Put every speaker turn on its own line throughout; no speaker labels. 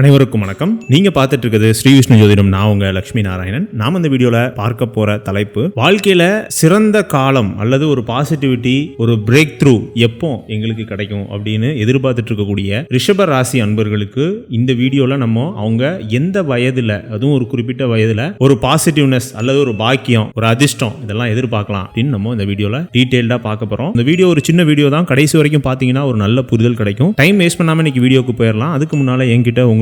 அனைவருக்கும் வணக்கம். நீங்க பார்த்துட்டு இருக்கிறது ஸ்ரீ விஷ்ணு ஜோதிடம். நான் உங்க லட்சுமி நாராயணன். நாம இந்த வீடியோல பார்க்க போற தலைப்பு வாழ்க்கையில சிறந்த காலம் அல்லது ஒரு பாசிட்டிவிட்டி ஒரு பிரேக் த்ரூ எப்போ எங்களுக்கு கிடைக்கும் அப்படின்னு எதிர்பார்த்துட்டு இருக்கக்கூடிய ரிஷப ராசி அன்பர்களுக்கு இந்த வீடியோல நம்ம அவங்க எந்த வயதுல அதுவும் ஒரு குறிப்பிட்ட வயதுல ஒரு பாசிட்டிவ்னஸ் அல்லது ஒரு பாக்கியம் ஒரு அதிர்ஷ்டம் இதெல்லாம் எதிர்பார்க்கலாம் அப்படின்னு நம்ம இந்த வீடியோல டீட்டெயில்டா பார்க்க போறோம். இந்த வீடியோ ஒரு சின்ன வீடியோ தான். கடைசி வரைக்கும் பாத்தீங்கன்னா ஒரு நல்ல புரிதல் கிடைக்கும். டைம் வேஸ்ட் பண்ணாம இன்னைக்கு வீடியோக்கு போயிடலாம் அதுக்கு முன்னால என்கிட்ட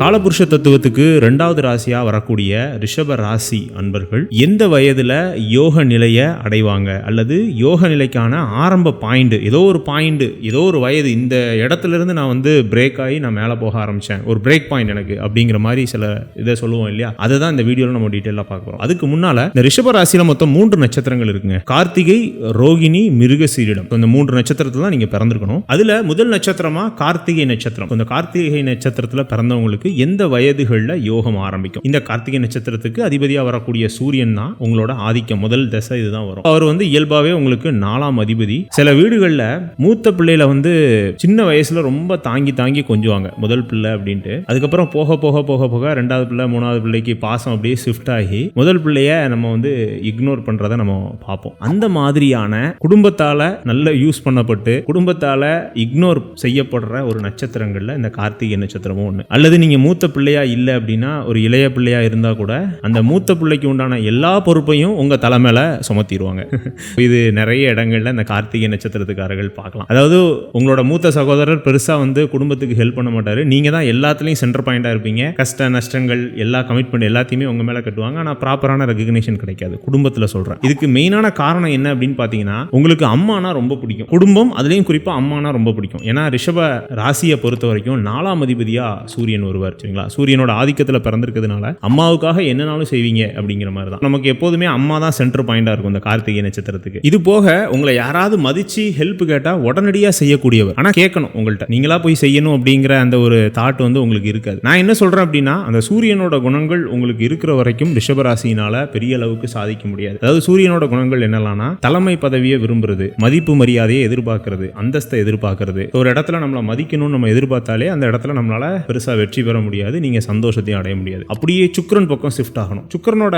காலபுருஷ தத்துவத்துக்கு ரெண்டாவது ராசியாக வரக்கூடிய ரிஷப ராசி அன்பர்கள் எந்த வயதில் யோக நிலையை அடைவாங்க? அல்லது யோக நிலைக்கான ஆரம்ப பாயிண்ட் ஏதோ ஒரு பாயிண்ட் ஏதோ ஒரு வயது இந்த இடத்துல இருந்து நான் வந்து பிரேக் ஆகி நான் மேலே போக ஆரம்பித்தேன் ஒரு பிரேக் பாயிண்ட் எனக்கு அப்படிங்கிற மாதிரி சில இதை சொல்லுவோம் இல்லையா? அதை தான் இந்த வீடியோவில் நம்ம டீட்டெயிலாக பார்க்குறோம் அதுக்கு முன்னால் இந்த ரிஷப ராசியில் மொத்தம் மூன்று நட்சத்திரங்கள் இருக்குங்க. கார்த்திகை ரோகிணி மிருகசீரிடம் இந்த மூன்று நட்சத்திரத்தில் தான் நீங்கள் பிறந்திருக்கணும். அதில் முதல் நட்சத்திரமாக கார்த்திகை நட்சத்திரம். இந்த கார்த்திகை நட்சத்திரத்தில் பிறந்தவங்களுக்கு எந்த வயதுகளில் யோகம் ஆரம்பிக்கும்? இந்த கார்த்திகை நட்சத்திரத்துக்கு அதிபதியா வரக்கூடிய சூரியன் தான் உங்களோட ஆதிக்கம். முதல் தசை இதுதான் வரும். அவர் வந்து இயல்பாகவே உங்களுக்கு நாலாம் அதிபதி. சில வீடுகளில் மூத்த பிள்ளையில வந்து சின்ன வயசுல ரொம்ப தாங்கி தாங்கி கொஞ்சுவாங்க. முதல் பிள்ளை அப்படின்ட்டு. அதுக்கப்புறம் போக போக போக போக ரெண்டாவது பிள்ளை மூணாவது பிள்ளைக்கு பாசம் அப்படியே ஷிஃப்ட் ஆகி முதல் பிள்ளைய நம்ம வந்து இக்னோர் பண்றதை நம்ம பார்ப்போம். அந்த மாதிரியான குடும்பத்தால நல்ல யூஸ் பண்ணப்பட்டு குடும்பத்தால இக்னோர் செய்யப்படுற ஒரு நட்சத்திரங்கள்ல இந்த கார்த்திகை நட்சத்திரமும் ஒன்று அல்லது நீங்க மூத்த பிள்ளையா இல்லை அப்படின்னா ஒரு இளைய பிள்ளையா இருந்தால் கூட அந்த மூத்த பிள்ளைக்கு உண்டான எல்லா பொறுப்பையும் உங்க தலைமையில சுமத்திடுவாங்க இது நிறைய இடங்கள்ல இந்த கார்த்திகை நட்சத்திரத்துக்காரர்கள் பார்க்கலாம். அதாவது உங்களோட மூத்த சகோதரர் பெருசா வந்து குடும்பத்துக்கு ஹெல்ப் பண்ண மாட்டாரு. நீங்க தான் எல்லாத்துலயும் சென்டர் பாயிண்டா இருப்பீங்க. கஷ்ட நஷ்டங்கள் எல்லா கமிட்மெண்ட் எல்லாத்தையுமே உங்க மேல கட்டுவாங்க. ஆனா ப்ராப்பரான ரெகக்னேஷன் கிடைக்காது. குடும்பத்துல சொல்றேன். இதுக்கு மெயினான காரணம் என்ன அப்படின்னு பாத்தீங்கன்னா உங்களுக்கு அம்மானா ரொம்ப பிடிக்கும். குடும்பம் அதுலயும் குறிப்பா அம்மானா ரொம்ப பிடிக்கும். ஏன்னா ரிஷப ராசியை பொறுத்த வரைக்கும் நாலாம் அதிபதியா சூரியன் ஒருவர் சரிங்களா? சூரியனோட ஆதிக்கத்தில் பிறந்திருக்கிறதுனால அம்மாவுக்காக என்னனாலும் செய்வீங்க அப்படிங்கிற மாதிரி தான் நமக்கு எப்போதுமே அம்மா தான் சென்டர் பாயிண்டாக இருக்கும் இந்த கார்த்திகை நட்சத்திரத்துக்கு. இது போக உங்களை யாராவது மதிச்சு ஹெல்ப் கேட்டால் உடனடியாக செய்யக்கூடியவர். ஆனால் கேட்கணும் உங்கள்கிட்ட நீங்களா போய் செய்யணும் அப்படிங்கிற அந்த ஒரு தாட் வந்து உங்களுக்கு இருக்காது. நான் என்ன சொல்கிறேன் அப்படின்னா அந்த சூரியனோட குணங்கள் உங்களுக்கு இருக்கிற வரைக்கும் ரிஷபராசினால பெரிய அளவுக்கு சாதிக்க முடியாது. அதாவது சூரியனோட குணங்கள் என்னலாம்னா தலைமை பதவியை விரும்புறது மதிப்பு மரியாதையை எதிர்பார்க்கறது அந்தஸ்தை எதிர்பார்க்கறது. ஒரு இடத்துல நம்மளை மதிக்கணும்னு நம்ம எதிர்பார்த்தாலே அந்த இடத்துல நம்மளால பெருசாக வெற்றி பெற முடியாது நீங்க சந்தோஷத்தையும் அடைய முடியாது. அப்படியே சுக்கிரன் பக்கம் ஷிஃப்ட் ஆகணும். சுக்கரனோட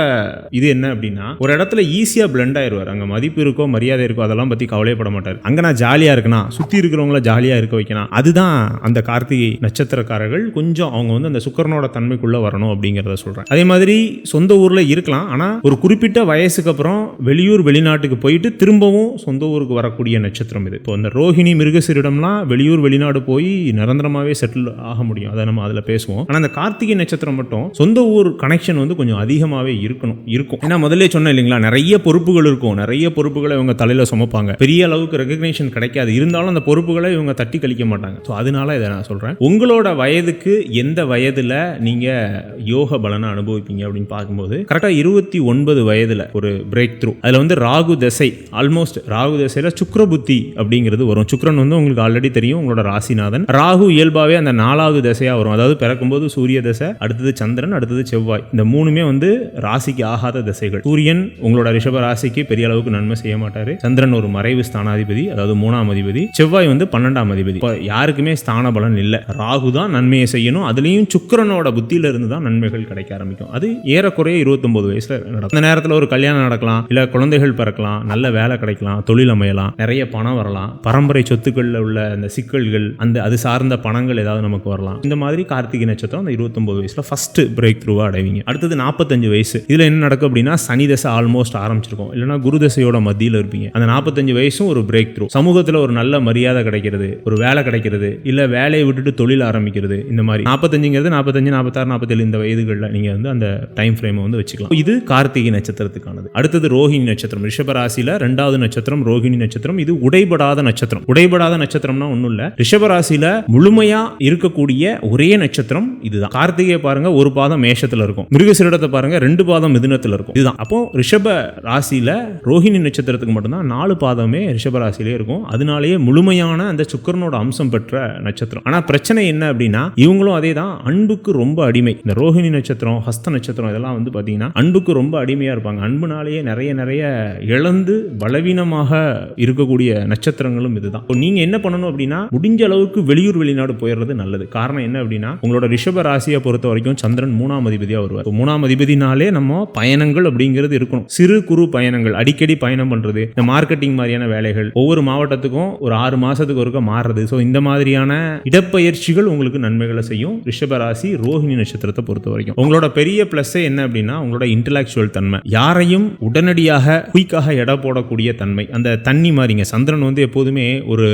இது என்ன அப்படின்னா ஒரு இடத்துல ஈஸியா பிளெண்ட் ஆயிருவார். அங்க மதிப்பு இருக்கோ மரியாதை இருக்கோ அதெல்லாம் பத்தி கவலையப்பட மாட்டார். அங்க நான் ஜாலியா இருக்கணும் சுத்தி இருக்கிறவங்கள ஜாலியா இருக்க வைக்கணும் அதுதான் அந்த கார்த்திகை நட்சத்திரக்காரர்கள் கொஞ்சம் அவங்க வந்து அந்த சுக்கரனோட தன்மைக்குள்ள வரணும் அப்படிங்கிறத சொல்றேன். அதே மாதிரி சொந்த ஊர்ல இருக்கலாம் ஆனா ஒரு குறிப்பிட்ட வயசுக்கு அப்புறம் வெளியூர் வெளிநாட்டுக்கு போயிட்டு திரும்பவும் சொந்த ஊருக்கு வரக்கூடிய நட்சத்திரம் இது. இப்போ அந்த ரோஹிணி மிருகசீரிடம்லாம் வெளியூர் வெளிநாடு போய் நிரந்தரமாகவே செட்டில் ஆக முடியும். அதை நம்ம அதில் பேசுவோம். ஆனால் அந்த கார்த்திகை நட்சத்திரம் மட்டும் சொந்த ஊர் கனெக்ஷன் வந்து கொஞ்சம் அதிகமாகவே இருக்கணும் இருக்கும். ஏன்னா முதல்ல சொன்னேன் இல்லைங்களா நிறைய பொறுப்புகள் இருக்கும். நிறைய பொறுப்புகளை இவங்க தலையில் சுமப்பாங்க. பெரிய அளவுக்கு ரெகக்னேஷன் கிடைக்காது. இருந்தாலும் அந்த பொறுப்புகளை இவங்க தட்டி கழிக்க மாட்டாங்க. ஸோ அதனால இதை நான் சொல்கிறேன் உங்களோட வயதுக்கு எந்த வயதில் நீங்கள் யோக பலனை அனுபவிப்பீங்க அப்படின்னு பார்க்கும்போது கரெக்டாக இருபத்தி ஒன்பது வயதில் ஒரு பிரேக் த்ரூ அதில் வந்து ராகு தசை ஆல்மோஸ்ட் ராகு தசையில் சுக்ர புத்தி அப்படிங்கிறது வரும். சுக்ரன் வந்து உங்களுக்கு ஆல்ரெடி தெரியும் உங்களோட ராசிநாதன். ராகு இயல்பாகவே அந்த நாலாவது தசையாக வரும். அதாவது பிறக்கும்போது சூரிய தசை அடுத்தது சந்திரன் அடுத்தது செவ்வாய். இந்த மூணுமே வந்து ராசிக்கு ஆகாத திசைகள். சூரியன் உங்களோட ரிஷப ராசிக்கு பெரிய அளவுக்கு நன்மை செய்ய மாட்டாரு. சந்திரன் ஒரு மறைவு ஸ்தானாதிபதி அதாவது மூணாம் அதிபதி. செவ்வாய் வந்து பன்னெண்டாம் அதிபதி. யாருக்குமே ஸ்தான பலன் இல்லை. ராகு தான் நன்மையை செய்யணும். அதுலேயும் சுக்கிரனோட புத்தியில இருந்து தான் நன்மைகள் கிடைக்க ஆரம்பிக்கும். அது ஏறக்குறைய இருபத்தொன்பது வயசுல நடக்கும். அந்த நேரத்தில் ஒரு கல்யாணம் நடக்கலாம் இல்ல குழந்தைகள் பிறக்கலாம் நல்ல வேலை கிடைக்கலாம் தொழில் அமையலாம் நிறைய பணம் வரலாம் பரம்பரை சொத்துக்கள்ல உள்ள அந்த சிக்கல்கள் அந்த அது சார்ந்த பணங்கள் ஏதாவது நமக்கு வரலாம். இந்த மாதிரி கார்த்திகை நட்சத்திரம் அந்த இருபத்தொம்பது வயசுல ஃபஸ்ட்டு பிரேக் த்ரூவாக அடைவீங்க. அடுத்தது நாற்பத்தஞ்சு வயசு. இதில் என்ன நடக்கும் அப்படின்னா சனி தசை ஆல்மோஸ்ட் ஆரம்பிச்சிருக்கும். இல்லைனா குரு தசையோட மத்தியில் இருப்பீங்க. அந்த நாற்பத்தஞ்சு வயசும் ஒரு பிரேக் த்ரூ சமூகத்தில் ஒரு நல்ல மரியாதை கிடைக்கிறது ஒரு வேலை கிடைக்கிறது இல்லை வேலையை விட்டுட்டு தொழில் ஆரம்பிக்கிறது இந்த மாதிரி. நாற்பத்தஞ்சுங்கிறது நாற்பத்தஞ்சு நாற்பத்தாறு நாற்பத்தேழு இந்த வயதுகளில் நீங்க வந்து அந்த டைம் ஃப்ரேமை வந்து வச்சுக்கலாம். இது கார்த்திகை நட்சத்திரத்துக்கானது. அடுத்தது ரோஹிணி நட்சத்திரம். ரிஷபராசியில் ரெண்டாவது நட்சத்திரம் ரோஹிணி நட்சத்திரம். இது உடைபடாத நட்சத்திரம். உடைபடாத நட்சத்திரம்னா ஒன்றும் இல்லை. ரிஷபராசியில் முழுமையாக முழுமையா இருக்கக்கூடிய ஒரே நட்சத்திரம் நட்சத்திரம் இதுதான். கார்த்திகை பாருங்க ஒரு பாதம் மேஷத்துல இருக்கும். மிருகசிரடத்தை பாருங்க ரெண்டு பாதம் மிதுனத்துல இருக்கும். இதுதான். அப்போ ரிஷப ராசியில ரோஹிணி நட்சத்திரத்துக்கு மட்டும்தான் நாலு பாதமே ரிஷப ராசியிலே இருக்கும். அதனாலேயே முழுமையான அந்த சுக்கரனோட அம்சம் பெற்ற நட்சத்திரம். ஆனா பிரச்சனை என்ன அப்படின்னா இவங்களும் அதே தான் அன்புக்கு ரொம்ப அடிமை. இந்த ரோஹிணி நட்சத்திரம் ஹஸ்த நட்சத்திரம் இதெல்லாம் வந்து பாத்தீங்கன்னா அன்புக்கு ரொம்ப அடிமையா இருப்பாங்க. அன்புனாலேயே நிறைய நிறைய இழந்து பலவீனமாக இருக்கக்கூடிய நட்சத்திரங்களும் இதுதான். நீங்க என்ன பண்ணணும் அப்படின்னா முடிஞ்ச அளவுக்கு வெளியூர் வெளிநாடு போயிடுறது நல்லது. காரணம் என்ன அப்படின்னா உங்களோட ரிஷப ராசியை பொறுத்த வரைக்கும் சந்திரன் மூணாம் அதிபதியாக வருவார். மூணாம் அதிபதினாலே நம்ம பயணங்கள் அப்படிங்கிறது இருக்கணும். சிறு குறு பயணங்கள் அடிக்கடி பயணம் பண்ணுறது இந்த மார்க்கெட்டிங் மாதிரியான வேலைகள் ஒவ்வொரு மாவட்டத்துக்கும் ஒரு ஆறு மாதத்துக்கு ஒருக்க மாறுறது. ஸோ இந்த மாதிரியான இடப்பெயர்ச்சிகள் உங்களுக்கு நன்மைகளை செய்யும். ரிஷப ராசி ரோஹிணி நட்சத்திரத்தை பொறுத்த வரைக்கும். உங்களோட பெரிய பிளஸ்ஸே என்ன அப்படின்னா உங்களோட இன்டலாக்சுவல் தன்மை. யாரையும் உடனடியாக குயிக்காக எடை போடக்கூடிய தன்மை. அந்த தண்ணி மாதிரிங்க சந்திரன் வந்து எப்போதுமே ஒரு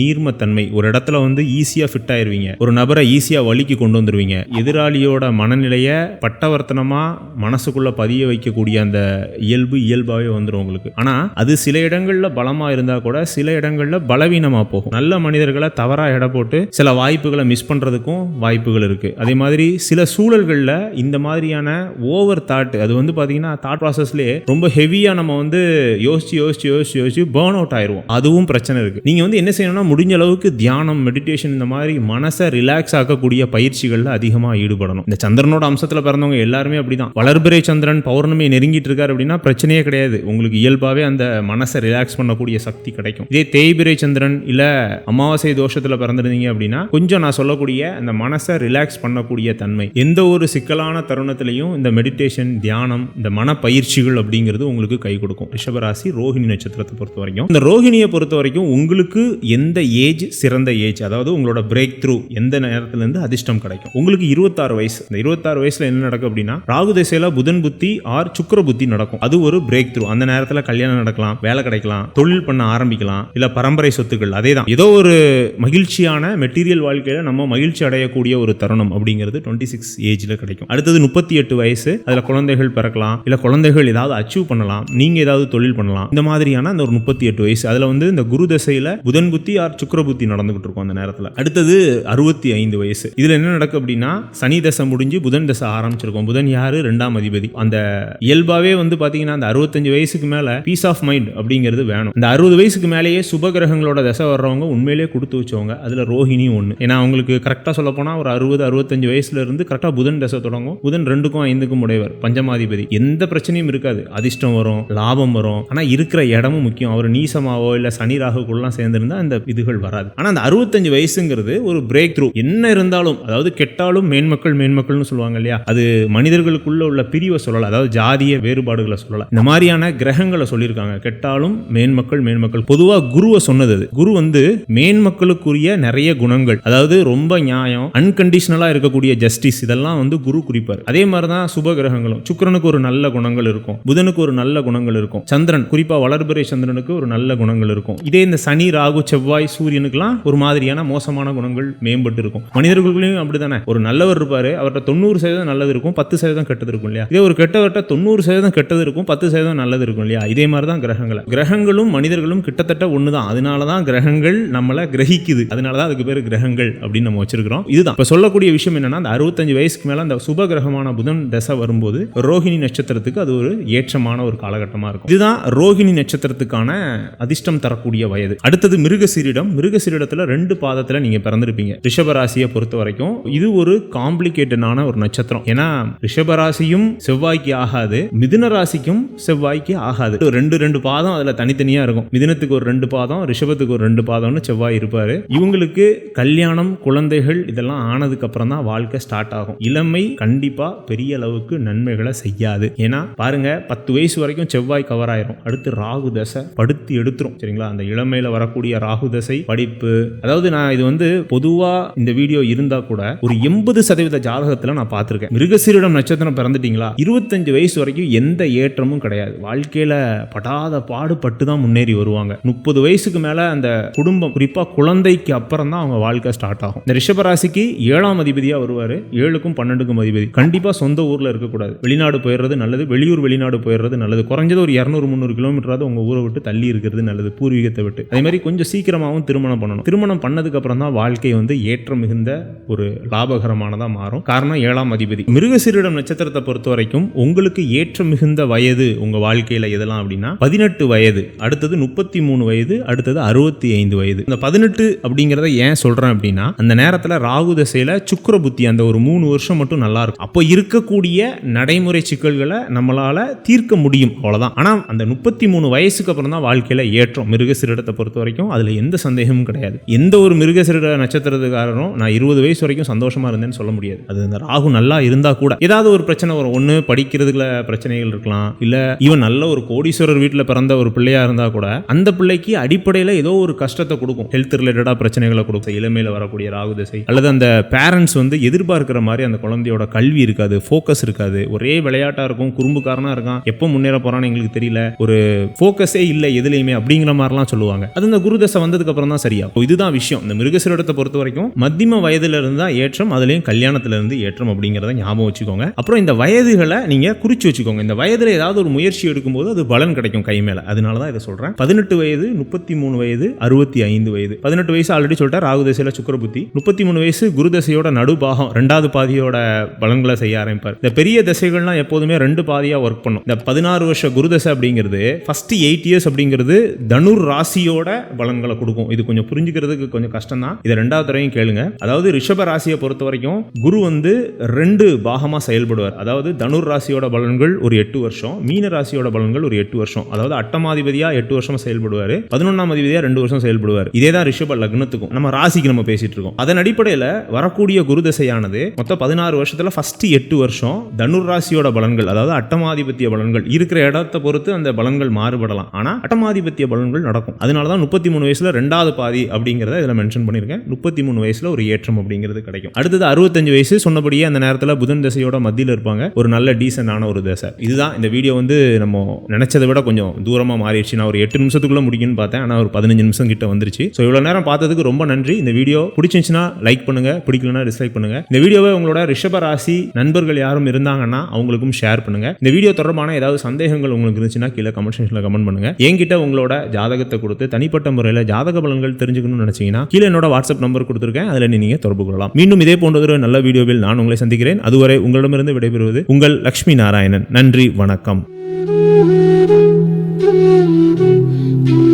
நீர்மத்தன்மை ஒரு இடத்துல வந்து ஈஸியாக ஃபிட் ஆயிருவீங்க. ஒரு நபரை ஈஸியாக வலிக்கு கொண்டு வந்துருவீங்க. எதிராளியோட மனநிலையை பட்டவர்த்தனமாக மனசுக்குள்ளே பதிய வைக்கக்கூடிய அந்த இயல்பு இயல்பாகவே வந்துடும் உங்களுக்கு. ஆனால் அது சில இடங்களில் பலமாக இருந்தால் கூட சில இடங்களில் பலவீனமாக போகும். நல்ல மனிதர்களை தவறாக இட போட்டு சில வாய்ப்புகளை மிஸ் பண்ணுறதுக்கும் வாய்ப்புகள் இருக்குது அதே மாதிரி சில சூழல்களில் இந்த மாதிரியான ஓவர் தாட் அது வந்து பார்த்தீங்கன்னா தாட் ப்ராசஸ்லேயே ரொம்ப ஹெவியாக நம்ம வந்து யோசிச்சு யோசிச்சு யோசிச்சு யோசிச்சு பேர்ன் அவுட் ஆயிடுவோம் அதுவும் பிரச்சனை இருக்குது நீங்கள் வந்து என்ன செய்யணும்னா முடிஞ்ச அளவுக்கு தியானம் மெடிடேஷன் இந்த மாதிரி மனசை ரிலாக்ஸ் ஆக்கக்கூடிய பயிற்சிகளில் அதிகமாக ஈடுபடணும். இந்த சந்திரனோட அம்சத்தில் பிறந்தவங்க எல்லாருமே அப்படிதான். வளர்பிறை சந்திரன் பௌர்ணமி நெருங்கிட்டு இருக்காரு அப்படின்னா பிரச்சனையே கிடையாது. உங்களுக்கு இயல்பாகவே அந்த மனசை ரிலாக்ஸ் பண்ணக்கூடிய சக்தி கிடைக்கும். இதே தேய்பிரை சந்திரன் இல்லை அமாவாசை தோஷத்தில் பிறந்திருந்தீங்க அப்படின்னா கொஞ்சம் நான் சொல்லக்கூடிய அந்த மனசை ரிலாக்ஸ் பண்ணக்கூடிய தன்மை. எந்த ஒரு சிக்கலான தருணத்திலையும் இந்த மெடிடேஷன் தியானம் இந்த மன பயிற்சிகள் அப்படிங்கிறது உங்களுக்கு கை கொடுக்கும். ரிஷபராசி ரோஹிணி நட்சத்திரத்தை பொறுத்த வரைக்கும். இந்த ரோஹிணியை பொறுத்த வரைக்கும் உங்களுக்கு எந்த ஏஜ் சிறந்த ஏஜ் அதாவது உங்களோட பிரேக் த்ரூ எந்த நேரத்திலிருந்து அதிர்ஷ்டம் கிடைக்கும். உங்களுக்கு இருபத்தாறு வயசு. இந்த இருபத்தாறு வயசுல என்ன நடக்கும் அப்படின்னா ராகு திசையில புதன் புத்தி ஆர் சுக்கர புத்தி நடக்கும். அது ஒரு பிரேக் த்ரூ அந்த நேரத்தில் கல்யாணம் நடக்கலாம் வேலை கிடைக்கலாம் தொழில் பண்ண ஆரம்பிக்கலாம் இல்ல பரம்பரை சொத்துக்கள் அதே தான் ஏதோ ஒரு மகிழ்ச்சியான மெட்டீரியல் வாழ்க்கையில நம்ம மகிழ்ச்சி அடையக்கூடிய ஒரு தருணம் அப்படிங்கிறது டுவெண்ட்டி சிக்ஸ் ஏஜ்ல கிடைக்கும். அடுத்தது முப்பத்தி எட்டு வயசு. அதுல குழந்தைகள் பிறக்கலாம் இல்ல குழந்தைகள் ஏதாவது அச்சீவ் பண்ணலாம் நீங்க ஏதாவது தொழில் பண்ணலாம். இந்த மாதிரியான அந்த ஒரு முப்பத்தி எட்டு வயசு. அதுல வந்து இந்த குரு தசையில புதன் புத்தி ஆர் சுக்கர புத்தி நடந்துகிட்டு இருக்கும் அந்த நேரத்துல. அடுத்தது அறுபத்தி ஐந்து வயசு. இதுல என்ன நடக்கும் அப்படின்னா சனி தசை முடிஞ்சு புதன் தசை ஆரம்பிச்சிருக்கும். புதன் யாரு? ரெண்டாம் அதிபதி. அந்த இயல்பாவே வந்து பாத்தீங்கன்னா அந்த அறுபத்தஞ்சு வயசுக்கு மேல பீஸ் ஆஃப் மைண்ட் அப்படிங்கிறது வேணும். இந்த அறுபது வயசுக்கு மேலேயே சுப கிரகங்களோட தசை வர்றவங்க உண்மையிலேயே கொடுத்து வச்சவங்க. அதுல ரோஹிணி ஒன்று ஏன்னா அவங்களுக்கு கரெக்டா சொல்ல போனா ஒரு அறுபது அறுபத்தஞ்சு வயசுல இருந்து கரெக்டா புதன் தசை தொடங்கும். புதன் ரெண்டுக்கும் ஐந்துக்கும் உடையவர். பஞ்சமாதிபதி. எந்த பிரச்சனையும் இருக்காது. அதிர்ஷ்டம் வரும் லாபம் வரும். ஆனா இருக்கிற இடமும் முக்கியம். அவர் நீசமாவோ இல்ல சனி ராகுக்குள்ளலாம் சேர்ந்திருந்தா அந்த இதுகள் வராது. ஆனா அந்த அறுபத்தஞ்சு வயசுங்கிறது ஒரு பிரேக் த்ரூ என்ன இருந்தாலும் அதாவது கெட்டாலும் மேன்மக்கள் மேன்மக்கள்னு சொல்லுவாங்க இல்லையா? அது மனிதர்களுக்குள்ள உள்ள பிரிவை சொல்லலாம் அதாவது ஜாதிய வேறுபாடுகளை சொல்லலாம் இந்த மாதிரியான கிரகங்களை சொல்லியிருக்காங்க. கெட்டாலும் மேன்மக்கள் மேன்மக்கள். பொதுவா குருவை சொன்னது குரு வந்து மேன்மக்களுக்குரிய நிறைய குணங்கள். அதாவது ரொம்ப நியாயம் அன்கண்டிஷனலா இருக்கக்கூடிய ஜஸ்டிஸ் இதெல்லாம் வந்து குரு குறிப்பார். அதே மாதிரி தான் சுப கிரகங்களும். சுக்கிரனுக்கு ஒரு நல்ல குணங்கள் இருக்கும். புதனுக்கு ஒரு நல்ல குணங்கள் இருக்கும். சந்திரன் குறிப்பா வளர்பிறை சந்திரனுக்கு ஒரு நல்ல குணங்கள் இருக்கும். இதே இந்த சனி ராகு செவ்வாய் சூரியனுக்குலாம் ஒரு மாதிரியான மோசமான குணங்கள் மேம்பட்டு இருக்கும். மனிதர்களுக்குள்ளேயும் அப்படிதானே ஒரு நல்லவர் இருப்பாரு அவர்கிட்ட தொண்ணூறு சதவீதம் நல்லது இருக்கும் பத்து சதவீதம் கெட்டது இருக்கும் இல்லையா? இதே ஒரு கெட்டவர்கிட்ட தொண்ணூறு சதவீதம் கெட்டது இருக்கும் பத்து சதவீதம் நல்லது இருக்கும் இல்லையா? இதே மாதிரி தான் கிரகங்கள். கிரகங்களும் மனிதர்களும் கிட்டத்தட்ட ஒன்று தான் அதனால தான் கிரகங்கள் நம்மளை கிரகிக்குது. அதனால தான் அதுக்கு பேர் கிரகங்கள் அப்படின்னு நம்ம வச்சிருக்கிறோம். இதுதான். இப்போ சொல்லக்கூடிய விஷயம் என்னன்னா அந்த அறுபத்தஞ்சு வயசுக்கு மேல அந்த சுப கிரகமான புதன் தசை வரும்போது ரோஹிணி நட்சத்திரத்துக்கு அது ஒரு ஏற்றமான ஒரு காலகட்டமா இருக்கும். இதுதான் ரோஹிணி நட்சத்திரத்துக்கான அதிர்ஷ்டம் தரக்கூடிய வயது. அடுத்தது மிருகசீரிடம். மிருகசீரிடத்துல ரெண்டு பாதத்துல நீங்க பிறந்திருப்பீங்க. ரிஷபராசியை பொறுத்த வரைக்கும் இது ஒரு காம்ப்ளிகேட்டடான ஒரு நட்சத்திரம். ஏன்னா ரிஷபராசியும் செவ்வாய்க்கு ஆகாது மிதுன ராசிக்கும் செவ்வாய்க்கு ஆகாது. ரெண்டு ரெண்டு பாதம் அதுல தனித்தனியா இருக்கும். மிதுனத்துக்கு ஒரு ரெண்டு பாதம் ரிஷபத்துக்கு ஒரு ரெண்டு பாதம்னு செவ்வாய் இருப்பாரு. இவங்களுக்கு கல்யாணம் குழந்தைகள் இதெல்லாம் ஆனதுக்கு அப்புறம் தான் வாழ்க்கை ஸ்டார்ட் ஆகும். இளமை கண்டிப்பா பெரிய அளவுக்கு நன்மைகளை செய்யாது. ஏன்னா பாருங்க பத்து வயசு வரைக்கும் செவ்வாய் கவர் ஆயிரும். அடுத்து ராகு தசை படுத்து எடுத்துரும். சரிங்களா? அந்த இளமையில வரக்கூடிய ராகு தசை படிப்பு. அதாவது நான் இது வந்து பொதுவா இந்த வீடியோ இருந்தா கூட ஒரு எண்பது சதவீத ஜாதகத்துல நான் பார்த்திருக்கேன். மிருகசீரிடம் நட்சத்திரம் பிறந்துட்டீங்களா? இருபத்தஞ்சு வயசு வரைக்கும் எந்த ஏற்றமும் கிடையாது. வாழ்க்கையில படாத பாடுபட்டு தான் முன்னேறி வருவாங்க. முப்பது வயசுக்கு மேல அந்த குடும்பம் குறிப்பா குழந்தைக்கு அப்புறம் தான் அவங்க வாழ்க்கை ஸ்டார்ட் ஆகும். இந்த ரிஷபராசிக்கு ஏழாம் அதிபதியா வருவாரு. ஏழுக்கும் பன்னெண்டுக்கும் அதிபதி. கண்டிப்பா சொந்த ஊர்ல இருக்கக்கூடாது. வெளிநாடு போயிடுறது நல்லது. வெளியூர் வெளிநாடு போயிடுறது நல்லது. குறைஞ்சது ஒரு இரநூறு முந்நூறு கிலோமீட்டராவது உங்க ஊரை விட்டு தள்ளி இருக்கிறது நல்லது. பூர்வீகத்தை விட்டு. அதே மாதிரி கொஞ்சம் சீக்கிரமாகவும் திருமணம் பண்ணணும். திருமணம் பண்ணதுக்கு அப்புறம் தான் வாழ்க்கை வந்து ஏற்றம் மிகுந்த ஒரு லாபகரமானதாக மாறும். காரணம் ஏழாம் அதிபதி. மிருகசீரிடம் நட்சத்திரத்தை பொறுத்த வரைக்கும் உங்களுக்கு ஏற்ற மிகுந்த வயது உங்கள் வாழ்க்கையில் எதெல்லாம் அப்படின்னா பதினெட்டு வயது அடுத்தது முப்பத்தி மூணு வயது அடுத்தது அறுபத்தி ஐந்து வயது. இந்த பதினெட்டு அப்படிங்கிறத ஏன் சொல்கிறேன் அப்படின்னா அந்த நேரத்தில் ராகு தசையில் சுக்கர புத்தி அந்த ஒரு மூணு வருஷம் மட்டும் நல்லா இருக்கும். அப்போ இருக்கக்கூடிய நடைமுறை சிக்கல்களை நம்மளால் தீர்க்க முடியும். அவ்வளோதான் ஆனால் அந்த முப்பத்தி மூணு வயசுக்கு அப்புறம் தான் வாழ்க்கையில் ஏற்றம். மிருகசிரிடத்தை பொறுத்த வரைக்கும் அதில் எந்த சந்தேகமும் கிடையாது. எந்த ஒரு மிருகசிரிட நட்சத்திரத்துக்காரரும் நான் இருபது வயசு வரைக்கும் சந்தோஷமா இருந்தேன்னு சொல்ல முடியாது. அது இந்த ராகு நல்லா இருந்தா கூட ஏதாவது ஒரு பிரச்சனை வரும். ஒண்ணு படிக்கிறதுல பிரச்சனைகள் இருக்கலாம். இல்ல இவன் நல்ல ஒரு கோடீஸ்வரர் வீட்டில் பிறந்த ஒரு பிள்ளையா இருந்தா கூட அந்த பிள்ளைக்கு அடிப்படையில் ஏதோ ஒரு கஷ்டத்தை கொடுக்கும். ஹெல்த் ரிலேட்டடா பிரச்சனைகளை கொடுக்கும். இளமையில வரக்கூடிய ராகு திசை. அல்லது அந்த பேரண்ட்ஸ் வந்து எதிர்பார்க்கிற மாதிரி அந்த குழந்தையோட கல்வி இருக்காது ஃபோக்கஸ் இருக்காது. ஒரே விளையாட்டா இருக்கும் குறும்புக்காரனா இருக்கான். எப்போ முன்னேற போறான்னு எங்களுக்கு தெரியல. ஒரு ஃபோக்கஸே இல்லை எதுலையுமே அப்படிங்கிற மாதிரிலாம் சொல்லுவாங்க. அது இந்த குருதசை வந்ததுக்கு அப்புறம் தான் சரியா இதுதான் விஷயம். இந்த மிருகசிரடத்தை பொறுத்த வரைக்கும் மத்தியம வயதுல இருந்தால் ஏற்றம் அதுலேயும் கல்யாணத்துலேருந்து ஏற்றம் அப்படிங்கிறத ஞாபகம் வச்சுக்கோங்க. அப்புறம் இந்த வயதுகளை நீங்க குறித்து வச்சுக்கோங்க. இந்த வயதில் ஏதாவது ஒரு முயற்சி எடுக்கும்போது அது பலன் கிடைக்கும் கை மேலே. அதனால தான் இதை சொல்றேன். பதினெட்டு வயது முப்பத்தி மூணு வயது அறுபத்தி ஐந்து வயது. பதினெட்டு வயசு ஆல்ரெடி சொல்லிட்டார். ராகு தசையில் சுக்கர புத்தி. முப்பத்தி மூணு வயசு குரு தசையோட நடுபாகம் ரெண்டாவது பாதியோட பலன்களை செய்ய ஆரம்பிப்பார். இந்த பெரிய தசைகள்லாம் எப்போதுமே ரெண்டு பாதியா ஒர்க் பண்ணும். இந்த பதினாறு வருஷ குரு தசை அப்படிங்கிறது ஃபர்ஸ்ட் எயிட் இயர்ஸ் அப்படிங்கிறது தனுர் ராசியோட பலன்களை கொடுக்கும். இது கொஞ்சம் புரிஞ்சுக்கிறதுக்கு கொஞ்சம் கஷ்டம் தான் இதை ரெண்டாவது தடவையும் கேளுங்க. அதாவது ரிஷப ராசியை பொறுத்த வரைக்கும் குரு வந்து ரெண்டு பாகமா செயல்படுவார். அதாவது தனுர் ராசியோட பலன்கள் ஒரு எட்டு வருஷம் மீன ராசியோட பலன்கள் ஒரு எட்டு வருஷம். அதாவது அட்டமாதிபதியா எட்டு வருஷம் செயல்படுவார். பதினொன்னாம் அதிபதியா ரெண்டு வருஷம் செயல்படுவார். இதே தான் ரிஷப லக்னத்துக்கும் நம்ம ராசிக்கு நம்ம பேசிட்டு இருக்கோம். அதன் அடிப்படையில் வரக்கூடிய குரு தசையானது மொத்தம் பதினாறு வருஷத்துல ஃபர்ஸ்ட் எட்டு வருஷம் தனுர் ராசியோட பலன்கள் அதாவது அட்டமாதிபத்திய பலன்கள். இருக்கிற இடத்தை பொறுத்து அந்த பலன்கள் மாறுபடலாம். ஆனால் அட்டமாதிபத்திய பலன்கள் நடக்கும். அதனால தான் முப்பத்தி மூணு வயசுல ரெண்டாவது பாதி அப்படிங்கிறத இதில் மென்ஷன் பண்ணியிருக்கேன். முப்பத்தி மூணு வயசுல ஒரு ஏற்றம் அப்படிங்கிறது கிடையாது கிடைக்கும். அடுத்தது அறுபத்தஞ்சு வயசு சொன்னபடியே அந்த நேரத்தில் புதன் தசையோட மத்தியில் இருப்பாங்க. ஒரு நல்ல டீசென்டான ஒரு தசை. இதுதான் இந்த வீடியோ வந்து நம்ம நினைச்சதை விட கொஞ்சம் தூரமாக மாறிடுச்சு. நான் ஒரு எட்டு நிமிஷத்துக்குள்ள முடிக்கும்னு பார்த்தேன். ஆனால் ஒரு பதினஞ்சு நிமிஷம் கிட்ட வந்துருச்சு. ஸோ இவ்வளோ நேரம் பார்த்ததுக்கு ரொம்ப நன்றி. இந்த வீடியோ பிடிச்சிருந்துச்சுன்னா லைக் பண்ணுங்க. பிடிக்கலனா டிஸ்லைக் பண்ணுங்க. இந்த வீடியோவை உங்களோட ரிஷப ராசி நண்பர்கள் யாரும் இருந்தாங்கன்னா அவங்களுக்கும் ஷேர் பண்ணுங்க. இந்த வீடியோ தொடர்பான ஏதாவது சந்தேகங்கள் உங்களுக்கு இருந்துச்சுன்னா கீழே கமெண்ட் செக்ஷனில் கமெண்ட் பண்ணுங்க. என்கிட்ட உங்களோட ஜாதகத்தை கொடுத்து தனிப்பட்ட முறையில் ஜாதக பலன்கள் தெரிஞ்சுக்கணும்னு நினைச்சீங்கன்னா கீழே என்னோட வாட்ஸ்அப் நம்பர் கொடுத்துருக்கேன். அதில் நீங்கள் தொடர்பு கொள்ளலாம். மீண்டும் இதே போன்றதொரு நல்ல வீடியோவில் நான் உங்களை சந்திக்கிறேன் அதுவரை உங்களிடமிருந்து விடைபெறுவது உங்கள் லக்ஷ்மி நாராயணன் நன்றி வணக்கம்
Thank you.